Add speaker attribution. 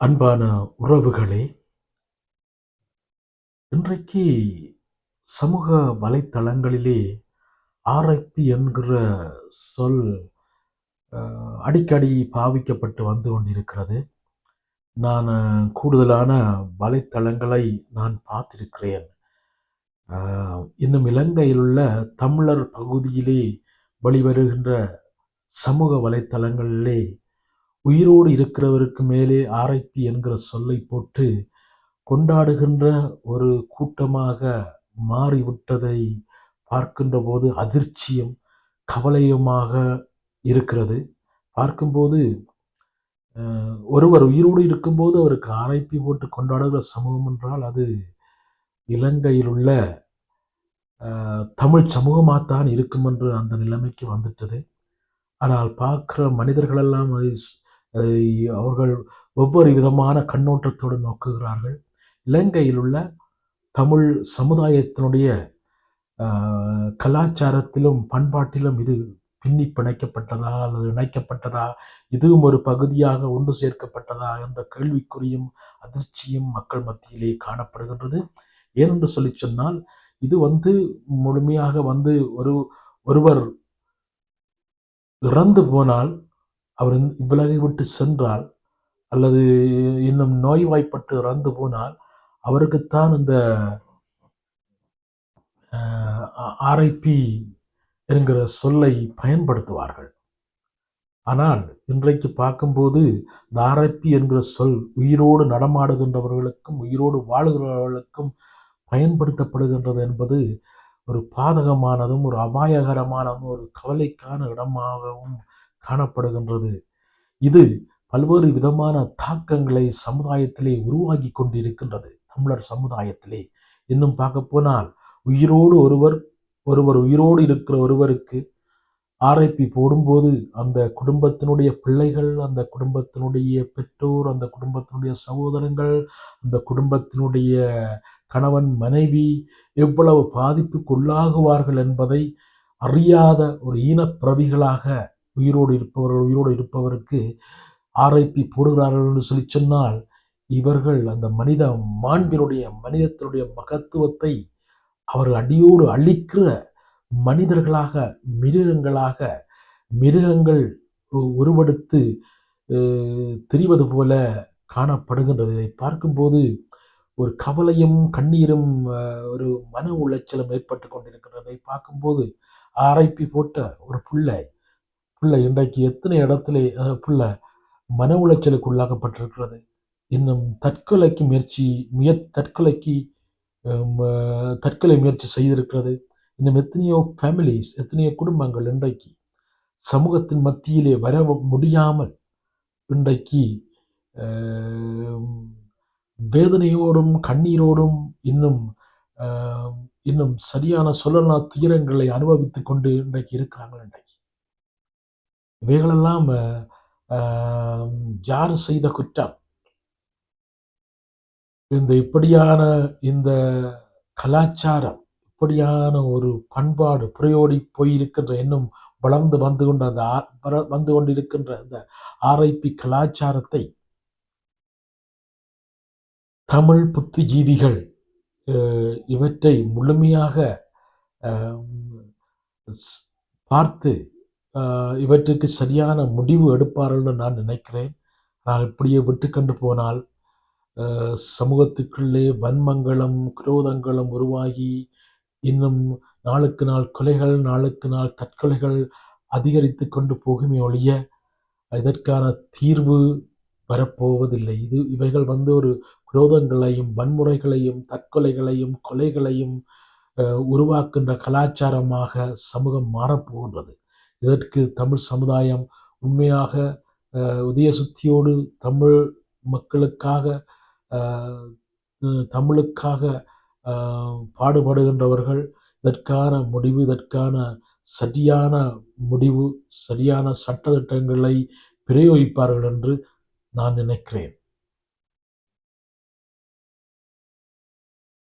Speaker 1: அன்பான உறவுகளே இன்றைக்கு சமூக வலைத்தளங்களிலே ஆர்ஐபி என்கிற சொல் அடிக்கடி பாவிக்கப்பட்டு வந்து கொண்டிருக்கிறது. நான் கூடுதலான வலைத்தளங்களை நான் பார்த்திருக்கிறேன். இன்னும் இலங்கையில் உள்ள தமிழர் பகுதியிலே வெளிவருகின்ற சமூக வலைத்தளங்களிலே உயிரோடு இருக்கிறவருக்கு மேலே ஆர்ஐபி என்கிற சொல்லை போட்டு கொண்டாடுகின்ற ஒரு கூட்டமாக மாறிவிட்டதை பார்க்கின்ற போது அதிர்ச்சியும் கவலையுமாக இருக்கிறது. பார்க்கும்போது ஒருவர் உயிரோடு இருக்கும்போது அவருக்கு ஆர்ஐபி போட்டு கொண்டாடுகிற சமூகம் என்றால் அது இலங்கையில் உள்ள தமிழ் சமூகமாகத்தான் இருக்கும் என்று அந்த நிலைமைக்கு வந்துட்டது. ஆனால் பார்க்குற மனிதர்களெல்லாம் அதை அவர்கள் ஒவ்வொரு விதமான கண்ணோட்டத்தோடு நோக்குகிறார்கள். இலங்கையில் உள்ள தமிழ் சமுதாயத்தினுடைய கலாச்சாரத்திலும் பண்பாட்டிலும் இது பின்னி பிணைக்கப்பட்டதா அல்லது இணைக்கப்பட்டதா? இதுவும் ஒரு பகுதியாக ஒன்று சேர்க்கப்பட்டதா என்ற கேள்விக்குறியும் அதிர்ச்சியும் மக்கள் மத்தியிலே காணப்படுகின்றது. ஏனென்று சொல்லி சொன்னால் இது வந்து முழுமையாக வந்து ஒரு ஒருவர் இறந்து போனால் அவர் இந்த இவ்வுலகை விட்டு சென்றால் அல்லது இன்னும் நோய்வாய்ப்பட்டு இறந்து போனால் அவருக்குத்தான் இந்த ஆர்ஐபி என்கிற சொல்லை பயன்படுத்துவார்கள். ஆனால் இன்றைக்கு பார்க்கும்போது இந்த ஆர்ஐபி என்கிற சொல் உயிரோடு நடமாடுகின்றவர்களுக்கும் உயிரோடு வாழுகிறவர்களுக்கும் பயன்படுத்தப்படுகின்றது என்பது ஒரு பாதகமானதும் ஒரு அபாயகரமானதும் ஒரு கவலைக்கான இடமாகவும் காணப்படுகின்றது. இது பல்வேறு விதமான தாக்கங்களை சமுதாயத்திலே உருவாக்கி கொண்டிருக்கின்றது. தமிழர் சமுதாயத்திலே. இன்னும் பார்க்க போனால் உயிரோடு ஒருவர் ஒருவர் உயிரோடு இருக்கிற ஒருவருக்கு ஆர்ஐபி போடும்போது அந்த குடும்பத்தினுடைய பிள்ளைகள் அந்த குடும்பத்தினுடைய பெற்றோர் அந்த குடும்பத்தினுடைய சகோதரங்கள் அந்த குடும்பத்தினுடைய கணவன் மனைவி எவ்வளவு பாதிப்புக்குள்ளாகுவார்கள் என்பதை அறியாத ஒரு ஈனப்பிரவிகளாக உயிரோடு இருப்பவர்கள் உயிரோடு இருப்பவருக்கு ஆர்ஐபி போடுகிறார்கள் என்று சொல்லி சொன்னால் இவர்கள் அந்த மனித மாண்பினுடைய மனிதத்தினுடைய மகத்துவத்தை அவர்கள் அடியோடு அழிக்கிற மனிதர்களாக மிருகங்களாக மிருகங்கள் உருவெடுத்து தெரிவது போல காணப்படுகின்றது. இதை பார்க்கும்போது ஒரு கவலையும் கண்ணீரும் ஒரு மன உளைச்சலும் ஏற்பட்டு கொண்டிருக்கின்றதை. பார்க்கும்போது ஆர்ஐபி போட்ட ஒரு பிள்ளை பிள்ளை இன்றைக்கு எத்தனை இடத்துல பிள்ளை மன உளைச்சலுக்கு உள்ளாக்கப்பட்டிருக்கிறது. இன்னும் தற்கொலைக்கு முயற்சி முய தற்கொலைக்கு தற்கொலை முயற்சி செய்திருக்கிறது. இன்னும் எத்தனையோ ஃபேமிலிஸ் எத்தனையோ குடும்பங்கள் இன்றைக்கு சமூகத்தின் மத்தியிலே வர முடியாமல் இன்றைக்கு வேதனையோடும் கண்ணீரோடும் இன்னும் இன்னும் சரியான சொல்லனா துயரங்களை அனுபவித்துக் கொண்டு இன்றைக்கு இருக்கிறாங்க இன்றைக்கு. இவைகளெல்லாம் ஜார் செய்த குற்றம். இந்த இப்படியான இந்த கலாச்சாரம் இப்படியான ஒரு பண்பாடு புறையோடி போயிருக்கின்ற இன்னும் வளர்ந்து வந்து கொண்ட அந்த ஆ- வந்து கொண்டிருக்கின்ற அந்த ஆர்ஐபி கலாச்சாரத்தை தமிழ் புத்திஜீவிகள் இவற்றை முழுமையாக பார்த்து இவற்றுக்கு சரியான முடிவு எடுப்பார்கள்னு நான் நினைக்கிறேன். நான் இப்படியே விட்டுக்கண்டு போனால் சமூகத்துக்குள்ளே வன்மங்களும் குரோதங்களும் உருவாகி இன்னும் நாளுக்கு நாள் கொலைகள் நாளுக்கு நாள் தற்கொலைகள் அதிகரித்து கொண்டு போகுமே ஒழிய இதற்கான தீர்வு வரப்போவதில்லை. இது இவைகள் வந்து ஒரு குரோதங்களையும் வன்முறைகளையும் தற்கொலைகளையும் கொலைகளையும் உருவாக்குகின்ற கலாச்சாரமாக சமூகம் மாறப்போகின்றது இதற்கு தமிழ் சமுதாயம் உண்மையாக உதயசுத்தியோடு தமிழ் மக்களுக்காக தமிழுக்காக பாடுபடுகின்றவர்கள் இதற்கான முடிவு இதற்கான சரியான முடிவு சரியான சட்டத்திட்டங்களை பிரயோகிப்பார்கள் என்று நான் நினைக்கிறேன்.